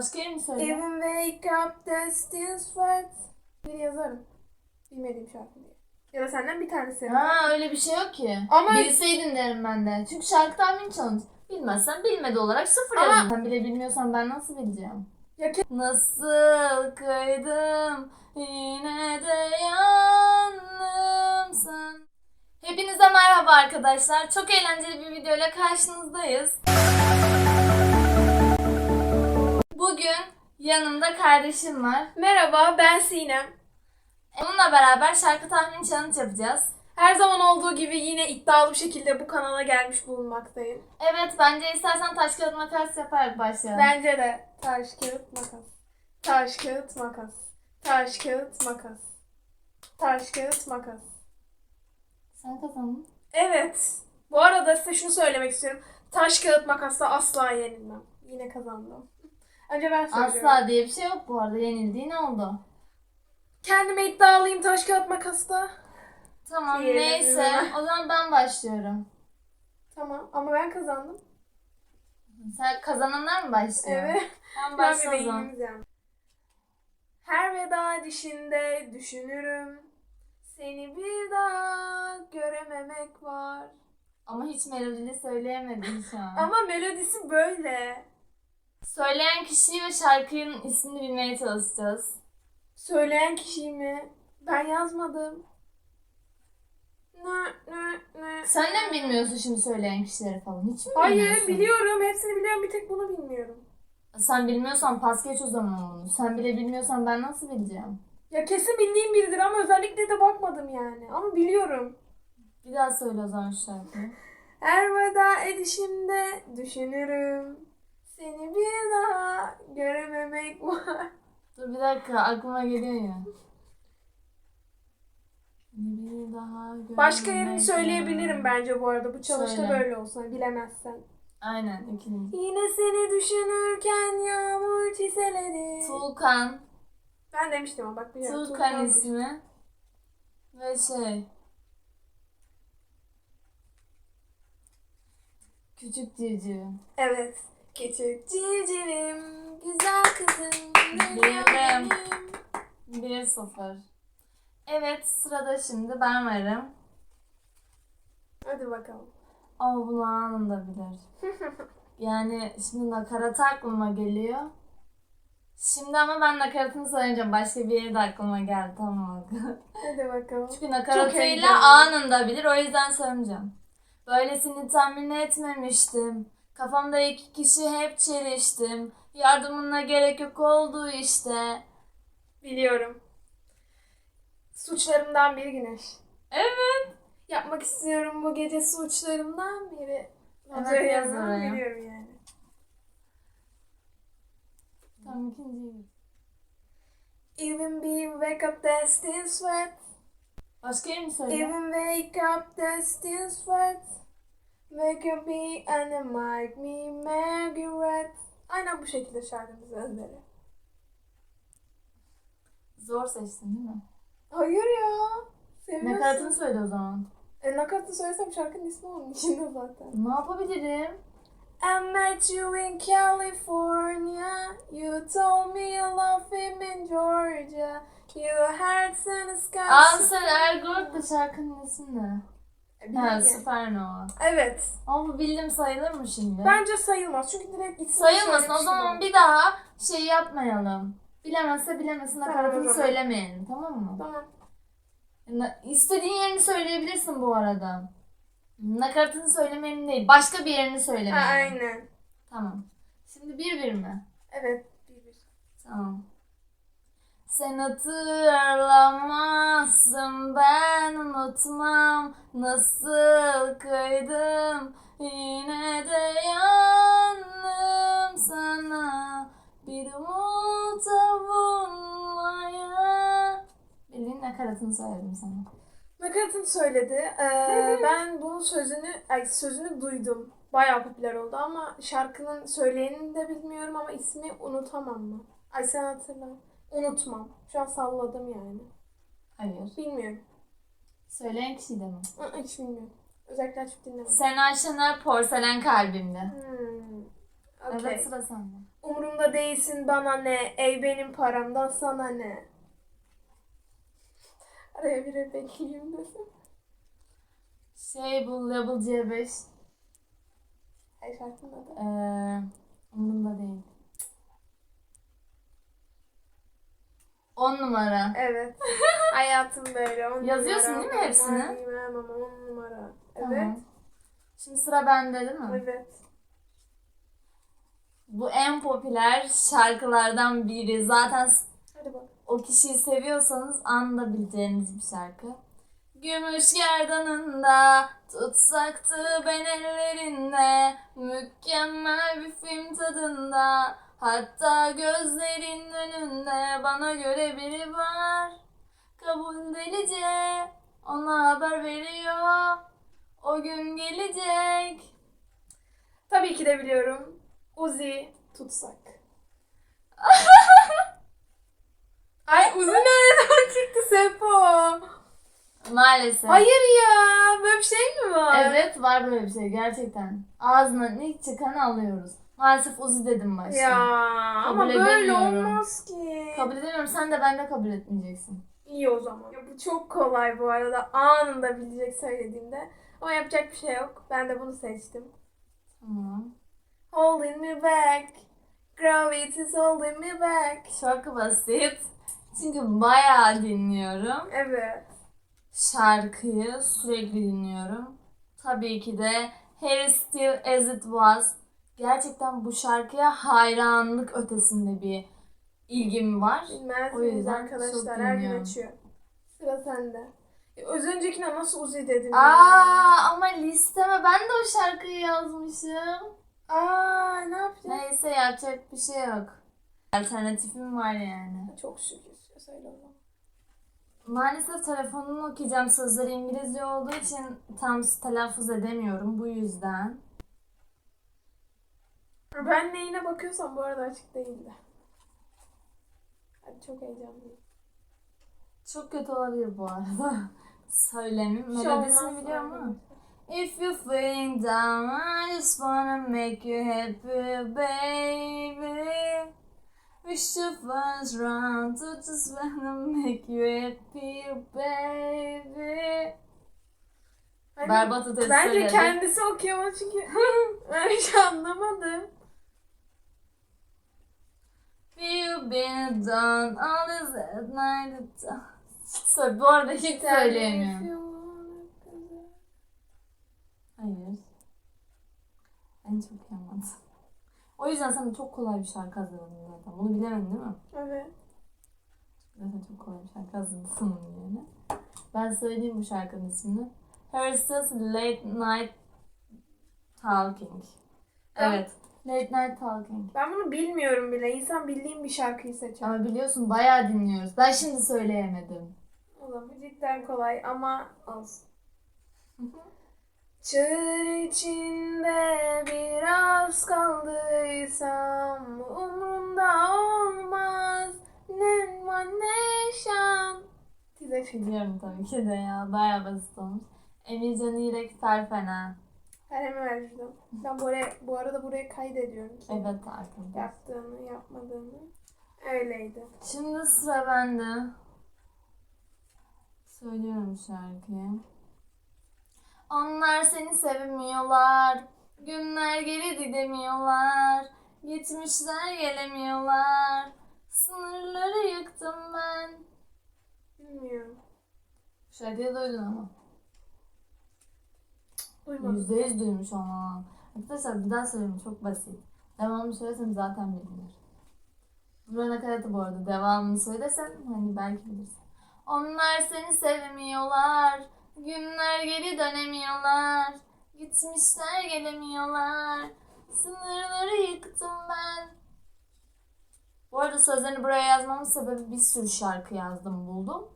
Başka yer mi söyle? Even wake up the still sweat. Bir yazarım. Bilmediğim şarkı diye. Ya da senden bir tanesi. Ha öyle bir şey yok ki. Ama- Bilseydin derim ben de. Çünkü şarkı tahmin challenge. Bilmezsen bilmedi olarak sıfır Ama- yazın. Sen bile bilmiyorsan ben nasıl bileceğim? Ya ke- Nasıl kaydım yine de yandım sen. Hepinize merhaba arkadaşlar. Çok eğlenceli bir videoyla karşınızdayız. Bugün yanımda kardeşim var. Merhaba ben Sinem. Onunla beraber şarkı tahmin challenge yapacağız. Her zaman olduğu gibi yine iddialı bir şekilde bu kanala gelmiş bulunmaktayım. Evet bence istersen taş kağıt makas yaparak başlayalım. Bence de taş kağıt makas. Taş kağıt makas. Taş kağıt makas. Taş kağıt makas. Sen kazandın. Evet. Bu arada size şunu söylemek istiyorum. Taş kağıt makasla asla yenilmem. Yine kazandım. Önce ben söylüyorum. Asla diye bir şey yok bu arada. Yenildiğin oldu. Kendime iddialıyım taş kağıt makasta. Tamam Diyelim. neyse. O zaman ben başlıyorum. Tamam ama ben kazandım. Sen kazananlar mı başlıyor? Evet. Ben başla o zaman. Her veda dişinde düşünürüm. Seni bir daha görememek var. Ama hiç melodili söyleyemedin şu an. Ama melodisi böyle. Söyleyen kişiyi ve şarkının ismini bilmeye çalışacağız. Söyleyen kişiyi mi? Ben yazmadım. Ne ne ne. Sen de mi bilmiyorsun şimdi söyleyen kişileri falan? Hiç mi Hayır bilmiyorsun? biliyorum. Hepsini biliyorum. Bir tek bunu bilmiyorum. Sen bilmiyorsan pas geç o zaman bunu. Sen bile bilmiyorsan ben nasıl bileceğim? Ya kesin bildiğim biridir ama özellikle de bakmadım yani. Ama biliyorum. Bir daha söyle o zaman şu şarkıyı. Her veda edişimde düşünürüm. Seni bir daha görememek var. Dur bir dakika aklıma geliyor ya. Bir daha Başka yerini söyleyebilirim bence bu arada. Bu çalışta Söyle. böyle olsa bilemezsen. Aynen ikinci. Yine seni düşünürken yağmur çiseledi. Tulkan. Ben demiştim ama bak biliyorum. Tulkan ismi. Ve şey. Küçük civciv. Evet. Küçük civcivim, güzel kızım. Bildim. benim. 1-0. Evet sırada şimdi ben varım. Hadi bakalım. Ama bunu anında bilir. Yani şimdi nakaratı aklıma geliyor. Şimdi ama ben nakaratını söyleyeceğim. Başka bir yeri de aklıma geldi tamam? Hadi bakalım. Çünkü nakaratıyla anında bilir o yüzden söyleyeceğim. Böylesini tahmin etmemiştim. Kafamda iki kişi hep çeliştim. Yardımına gerek yok oldu işte. Biliyorum. Suçlarımdan bir güneş. Evet. Yapmak istiyorum bu gece suçlarımdan biri. Evet, Hazır yaz yazan oraya. biliyorum yani. Tamam ikinciyi. Even be wake up that still sweat. Başka mi söyle? Even wake up that still sweat. Make up be and it make me Margaret. Aynen bu şekilde şarkının sözleri. Zor seçtin değil mi? Hayır ya. Seviyorsun. Nakaratını söyle o zaman. E, nakaratı söylesem şarkının ismi onun içinde zaten. Ne yapabilirim? I met you in California. You told me you love him in Georgia. Your heart's in the sky. Ansel Elgort da şarkının ismi ne? E, Ha, Supernova. Evet. Ama bu bildim sayılır mı şimdi? Bence sayılmaz. Çünkü direkt ismini Sayılmasın. O söylemiş zaman bir daha şey yapmayalım. Bilemezse bilemesin Tamam, nakaratını o zaman. söylemeyelim. Tamam mı? Tamam. İstediğin yerini söyleyebilirsin bu arada. Nakaratını söylemeyelim değil. Başka bir yerini Ha, söylemeyelim. aynen. Tamam. Şimdi bir bir mi? Evet. Bir bir. Tamam. Sen hatırlamazsın ben unutmam nasıl kaydım yine de yandım sana bir umut bulmaya Bildiğin nakaratını söyledim sana. Nakaratını söyledi. Ee, ben bunun sözünü, ay, sözünü duydum. Bayağı popüler oldu ama şarkının söyleyenini de bilmiyorum ama ismi unutamam mı? Ay sen hatırla. Unutmam. Şu an salladım yani. Hayır. Bilmiyorum. Söyleyen kişi de mi? Hiç bilmiyorum. Özellikle açıp dinlemedim. Sena Şener Porselen Kalbimde. Hmm. Evet Okey. sıra sende. Umurumda değilsin bana ne, ey benim paramdan sana ne. Araya bir rap ekleyeyim desem. Şey bu Level C5. Ay şarkının adı. Ee, umurumda değil. 10 numara. Evet. Hayatım böyle. On Yazıyorsun numara. değil mi hepsini? Aman bilmem ama on numara. Evet. Tamam. Şimdi sıra bende değil mi? Evet. Bu en popüler şarkılardan biri. Zaten s- Hadi bak. o kişiyi seviyorsanız anında bileceğiniz bir şarkı. Gümüş gerdanında tutsaktı ben ellerinde Mükemmel bir film tadında Hatta gözlerin önünde bana göre biri var Kabul delice ona haber veriyor O gün gelecek Tabii ki de biliyorum. Uzi tutsak. Ay Uzi nereden çıktı Sepo? Maalesef Hayır ya. Böyle bir şey mi var? Evet var böyle bir şey gerçekten. Ağzından ilk çıkanı alıyoruz. Maalesef Uzi dedim başta. Ya ama Kabul böyle edemiyorum. olmaz ki. Kabul edemiyorum. Sen de ben de kabul etmeyeceksin. İyi o zaman. Ya bu çok kolay bu arada. Anında bilecek söylediğimde. Ama yapacak bir şey yok. Ben de bunu seçtim. Tamam. Holding me back. Gravity's holding me back. Çok basit. Çünkü bayağı dinliyorum. Evet. Şarkıyı sürekli dinliyorum. Tabii ki de Harry Still As It Was. Gerçekten bu şarkıya hayranlık ötesinde bir ilgim var. Bilmez O yüzden arkadaşlar? Her gün açıyor. Sıra sende. Ya, öz öncekine nasıl Uzi dedim? Aa ama listeme ben de o şarkıyı yazmışım. Aa ne yapacağız? Neyse yapacak bir şey yok. Alternatifim var yani. Çok şükür. Söyle o zaman. Maalesef telefonunu okuyacağım. Sözleri İngilizce olduğu için tam telaffuz edemiyorum bu yüzden. Ben neyine bakıyorsam bu arada açık değildi. Hadi çok heyecanlıyım. Çok kötü olabilir bu arada. Söylemim. Melodisini olmaz, biliyor aynen. musun? If you're feeling down, I just wanna make you happy, baby. Wish the first round to just wanna make you happy, baby. Hani Berbat ötesi Bence kendisi okuyor ama çünkü ben hiç anlamadım. You've been done all this at night. Söyle, bu arada hiç söyleyemiyorum. Hayır. Ben çok yapamadım. O yüzden sana çok kolay bir şarkı hazırladım zaten. Bunu bilemedin değil mi? Evet. Zaten çok kolay bir şarkı hazırladım yerine. Ben söyleyeyim bu şarkının ismini. Harris's Late Night Talking. Evet. Late Night Talking. Ben bunu bilmiyorum bile. İnsan bildiğim bir şarkıyı seçer. Ama biliyorsun bayağı dinliyoruz. Ben şimdi söyleyemedim. O zaman cidden kolay ama olsun. Çığır içinde biraz kaldıysam umurumda olmaz ne var ne şan. Size şey Biliyorum tabii ki de ya. Bayağı basit olmuş. Emircan İrek Ferfena. Ver şuradan. Ben buraya, bu arada buraya kaydediyorum. ki Evet arkadaşlar. Yaptığını yapmadığını. Öyleydi. Şimdi sıra bende. Söylüyorum şarkıyı. Onlar seni sevmiyorlar. Günler geri gidemiyorlar. Geçmişler gelemiyorlar. Sınırları yıktım ben. Bilmiyorum. Bu şarkıyı duydun ama. Duymadım. Yüzde yüz duymuş olmam. Arkadaşlar bir daha söyleyeyim çok basit. Devamını söylesem zaten bilinir. Buranın nakaratı bu arada. Devamını söylesem hani belki bilirsin. Onlar seni sevmiyorlar. Günler geri dönemiyorlar. Gitmişler gelemiyorlar. Sınırları yıktım ben. Bu arada sözlerini buraya yazmamın sebebi bir sürü şarkı yazdım buldum.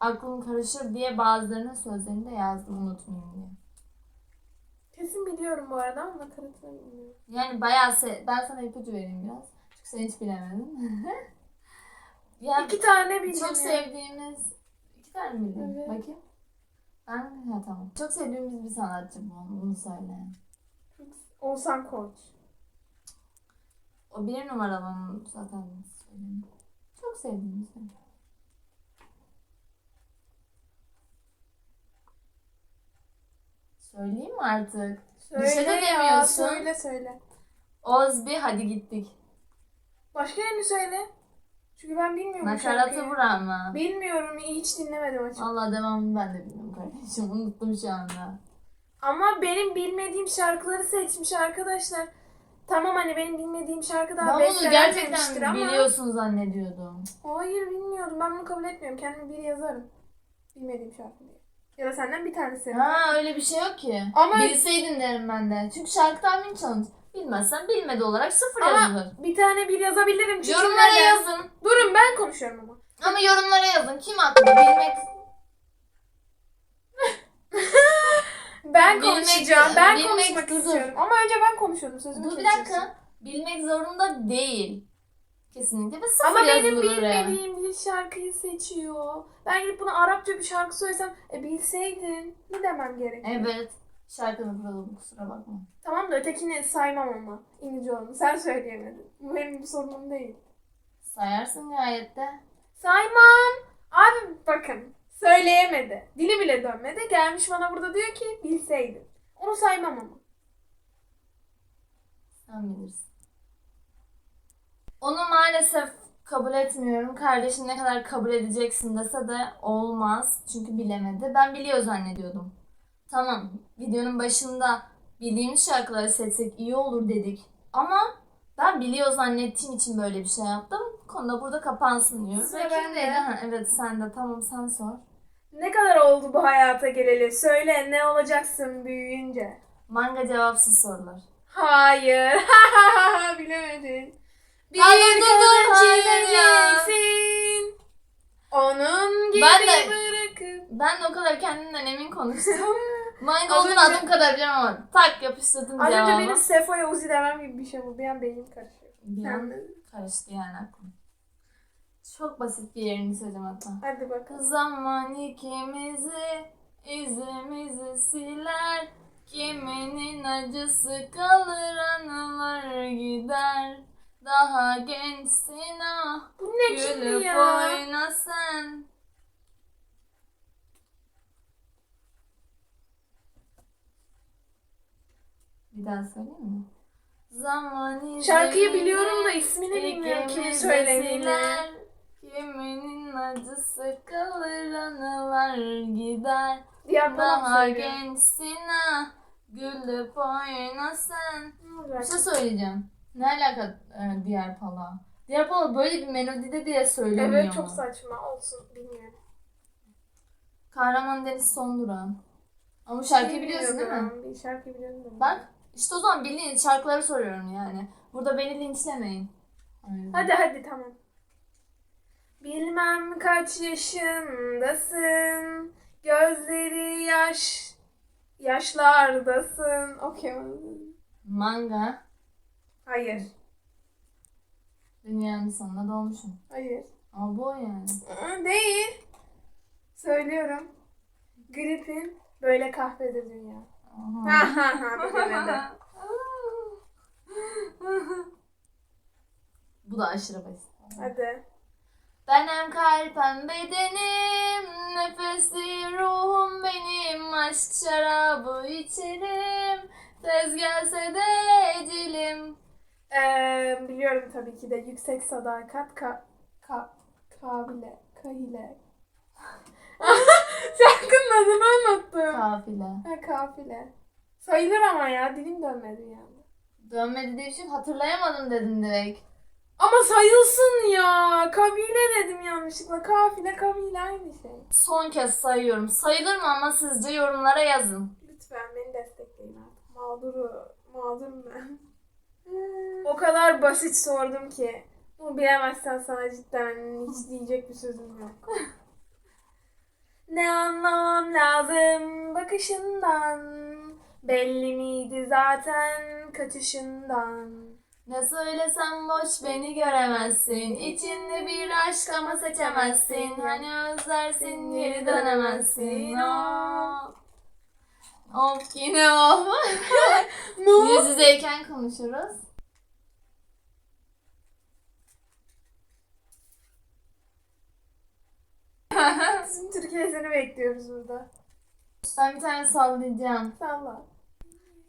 Aklım karışır diye bazılarının sözlerini de yazdım unutmayayım diye. Kesin biliyorum bu arada ama nakaratını bilmiyorum. Yani bayağı se- ben sana ipucu vereyim biraz. Çünkü sen hiç bilemedin. ya İki tane bildim. çok ya. sevdiğimiz iki tane mi bildin? Evet. Bakayım. Ben ha tamam. Çok sevdiğimiz bir sanatçı bu. Bunu söyle. Oğuzhan Koç. O bir numaralı zaten söyleyeyim. Çok sevdiğim şey. Söyleyeyim mi artık? Söyle ya, demiyorsun. söyle söyle. Ozbi hadi gittik. Başka yerini söyle. Çünkü ben bilmiyorum Nakaratı şarkıyı. vur ama. Bilmiyorum, hiç dinlemedim açıkçası. Valla devamını ben de bilmiyorum kardeşim. Unuttum şu anda. Ama benim bilmediğim şarkıları seçmiş arkadaşlar. Tamam hani benim bilmediğim şarkı daha Ben bunu bestelenmemiştir gerçekten ama... biliyorsun zannediyordum. Hayır bilmiyordum. Ben bunu kabul etmiyorum. Kendim bir yazarım. Bilmediğim şarkı diye. Ya da senden bir tanesi. Ha öyle bir şey yok ki. Ama- Bilseydin derim ben de. Çünkü şarkı tahmin challenge. Bilmezsen bilmedi olarak sıfır Ama yazılır. bir tane bir yazabilirim. Çünkü Yorumlara neden? yazın. Durun ben konuşuyorum ama. Ama yorumlara yazın. Kim haklı? Bilmek... Ben Bilmek- konuşacağım. Ben bilmek- konuşmak dur. istiyorum. Ama önce ben konuşuyorum. Sözümü Dur bir dakika. Bilmek zorunda değil. Kesinlikle ve sıfır Ama benim yazılır oraya. bilmediğim bir şarkıyı seçiyor. Ben gidip buna Arapça bir şarkı söylesem e bilseydin ne demem gerekiyor? Evet. Şarkının kuralı kusura bakma. Tamam da ötekini saymam ama. İngilizce olanı. Sen söyleyemedin. Bu benim bir sorunum değil. Sayarsın gayet de. Saymam. Abi bakın. Söyleyemedi. Dili bile dönmedi. Gelmiş bana burada diyor ki bilseydin. Onu saymam ama. Sen bilirsin. Onu maalesef kabul etmiyorum. Kardeşin ne kadar kabul edeceksin dese de olmaz. Çünkü bilemedi. Ben biliyor zannediyordum. Tamam. Videonun başında bildiğimiz şarkıları seçsek iyi olur dedik. Ama ben biliyor zannettiğim için böyle bir şey yaptım. Konuda burada kapansın diyoruz. Sıra bende. Ha, evet sen de. Tamam sen sor. Ne kadar oldu bu hayata geleli? Söyle ne olacaksın büyüyünce? Manga cevapsız sorular. Hayır. Bilemedin. Bir kadın çizeceksin. Onun gibi Ben de- bırakıp. Ben de o kadar kendimden emin konuştum. Manga önce- adım kadar biliyorum ama tak yapıştırdım Az önce benim Sefo'ya Uzi demem gibi bir şey bu. Bir an beynim karışıyor. Bir an karıştı yani aklım. Çok basit bir yerini söyleyeceğim hatta. Hadi bakalım. Zaman ikimizi izimizi siler. Kiminin acısı kalır anılar gider. Daha gençsin ah Bu ne kimi gülüp ya? oyna sen. Bir daha söyleyeyim mi? Zaman Şarkıyı biliyorum da ismini bilmiyorum ikimiz söylediğini. Kiminin acısı kalır anılar gider. Diğer Daha gençsin ah gülüp oyna sen. Bir şey söyleyeceğim. Ne alaka e, diğer pala? Diğer pala böyle bir melodide diye söyleniyor. Evet çok saçma olsun bilmiyorum. Kahraman Deniz Sonduran. Ama bu şarkıyı biliyorsun değil mi? Bir şarkı biliyorum. da. Bak işte o zaman bildiğin şarkıları soruyorum yani. Burada beni linçlemeyin. Aynen. Hadi hadi tamam. Bilmem kaç yaşındasın. Gözleri yaş yaşlardasın. Okuyamadım. Manga. Hayır. Dünyanın sonuna doğmuşum. Hayır. Ama bu o yani. Aa, Değil. Söylüyorum. Gripin böyle kahvedir dünya. Aha. Ha ha ha bilemedi. bu da aşırı basit. Hadi. Benim kalbim bedenim, nefesi ruhum benim, aşk şarabı içerim, tez gelse de ecelim. Ee, biliyorum tabii ki de yüksek sadakat ka ka kabile kahile. Şarkının adını unuttum. Kafile. Ha kafile. Sayılır ama ya dilim dönmedi yani. Dönmedi diye bir şey hatırlayamadım dedin direkt. Ama sayılsın ya. Kabile dedim yanlışlıkla. Kafile kabile aynı şey. Son kez sayıyorum. Sayılır mı ama sizce yorumlara yazın. Lütfen beni destekleyin artık. Mağduru, mağdurum ben. O kadar basit sordum ki. Bunu bilemezsen sana cidden hiç diyecek bir sözüm yok. ne anlamam lazım bakışından. Belli miydi zaten kaçışından. Ne söylesem boş beni göremezsin. İçinde bir aşk ama seçemezsin. Hani özlersin geri dönemezsin. Of. Of yine of. Yüz yüzeyken konuşuruz. seninkini bekliyoruz burada. Ben bir tane sallayacağım. Salla.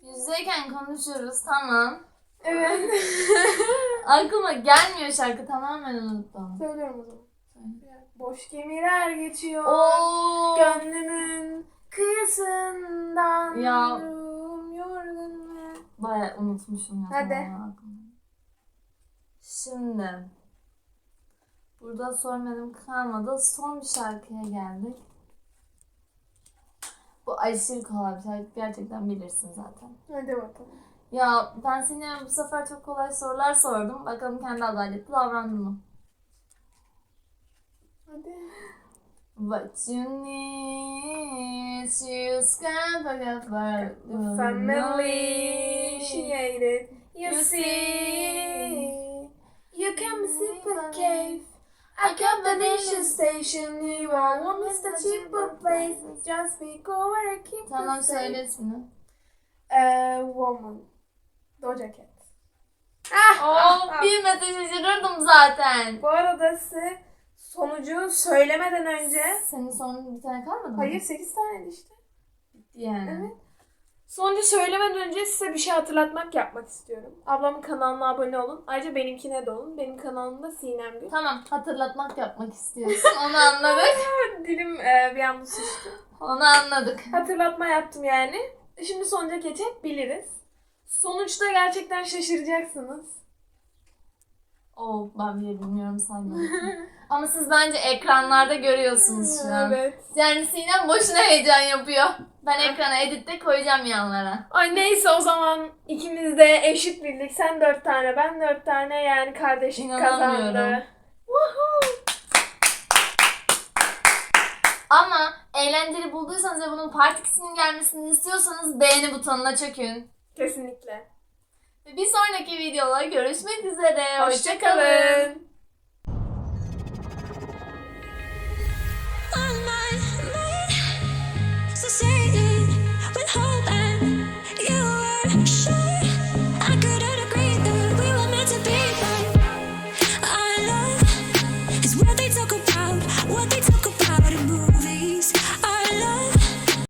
Yüzdeyken konuşuyoruz tamam. Evet. Aklıma gelmiyor şarkı tamamen unuttum. Söylüyorum o zaman. Boş gemiler geçiyor. Oo. Gönlümün kıyısından. Ya. Yorgun. Baya unutmuşum ya. Hadi. Şimdi. Burada sormadım kalmadı. Son bir şarkıya geldik. Bu aşırı kolay bir şarkı. Gerçekten bilirsin zaten. Hadi bakalım. Ya ben sana bu sefer çok kolay sorular sordum. Bakalım kendi adaletli davrandın mı? Hadi. What you need, she's gonna for Family initiated. You see, you can be super cave. I got the nation station. You are one Mr. Cheaper place. Just be go where I keep Tamam söyle ismini. Eee, woman. Doja Cat. Oo, bilmese şaşırırdım zaten. Bu arada size sonucu söylemeden önce Senin son bir tane kalmadı mı? Hayır 8 tane işte. Yani. Evet. Sonucu söylemeden önce size bir şey hatırlatmak yapmak istiyorum. Ablamın kanalına abone olun. Ayrıca benimkine de olun. Benim kanalımda Sinem Gül. Tamam hatırlatmak yapmak istiyorsun. Onu anladık. Dilim e, bir anda sıçtı. Onu anladık. Hatırlatma yaptım yani. Şimdi sonuca geçebiliriz. Sonuçta gerçekten şaşıracaksınız. Oo ben bile bilmiyorum sanmıyorum. Ama siz bence ekranlarda görüyorsunuz şu an. Evet. Yani Sinem boşuna heyecan yapıyor. Ben ekrana editte koyacağım yanlara. Ay neyse o zaman ikimiz de eşit bildik. Sen dört tane, ben dört tane yani kardeşlik İnanamıyorum. kazandı. Woohoo! Ama eğlenceli bulduysanız ve bunun part 2'sinin gelmesini istiyorsanız beğeni butonuna çökün. Kesinlikle. Bir sonraki videoda görüşmek üzere. Hoşçakalın. Hoşça say